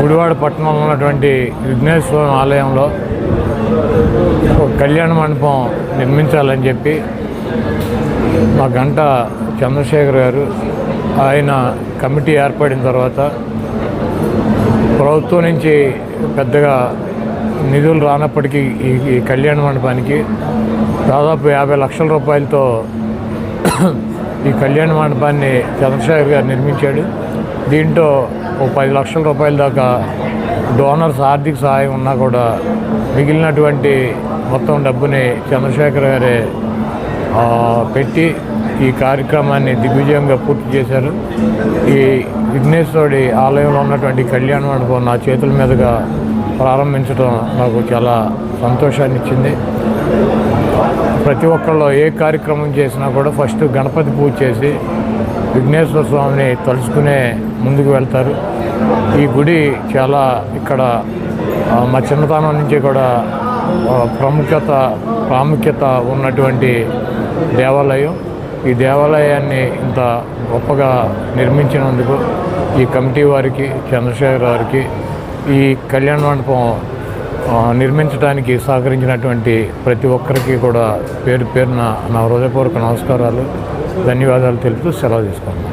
గుడివాడ పట్టణంలో ఉన్నటువంటి విఘ్నేశ్వర ఆలయంలో ఒక కళ్యాణ మండపం నిర్మించాలని చెప్పి మా గంట చంద్రశేఖర్ గారు ఆయన కమిటీ ఏర్పడిన తర్వాత ప్రభుత్వం నుంచి పెద్దగా నిధులు రానప్పటికీ ఈ కళ్యాణ మండపానికి దాదాపు యాభై లక్షల రూపాయలతో ఈ కళ్యాణ మండపాన్ని చంద్రశేఖర్ గారు నిర్మించాడు. దీంట్లో ఒక పది లక్షల రూపాయల దాకా డోనర్స్ ఆర్థిక సహాయం ఉన్నా కూడా మిగిలినటువంటి మొత్తం డబ్బుని చంద్రశేఖర్ గారే పెట్టి ఈ కార్యక్రమాన్ని దిగ్విజయంగా పూర్తి చేశారు. ఈ విఘ్నేశ్వరుడి ఆలయంలో ఉన్నటువంటి కళ్యాణ మండపం నా చేతుల మీదుగా ప్రారంభించడం నాకు చాలా సంతోషాన్ని ఇచ్చింది. ప్రతి ఒక్కళ్ళు ఏ కార్యక్రమం చేసినా కూడా ఫస్ట్ గణపతి పూజ చేసి విఘ్నేశ్వర స్వామిని తలుచుకునే ముందుకు వెళ్తారు. ఈ గుడి చాలా ఇక్కడ మా చిన్నతనం నుంచి కూడా ప్రాముఖ్యత ప్రాముఖ్యత ఉన్నటువంటి దేవాలయం. ఈ దేవాలయాన్ని ఇంత గొప్పగా నిర్మించినందుకు ఈ కమిటీ వారికి చంద్రశేఖర్ వారికి ఈ కళ్యాణ మండపం నిర్మించడానికి సహకరించినటువంటి ప్రతి ఒక్కరికి కూడా పేరు పేరున నా హృదయపూర్వక నమస్కారాలు ధన్యవాదాలు తెలుపుతూ సెలవు తీసుకున్నాను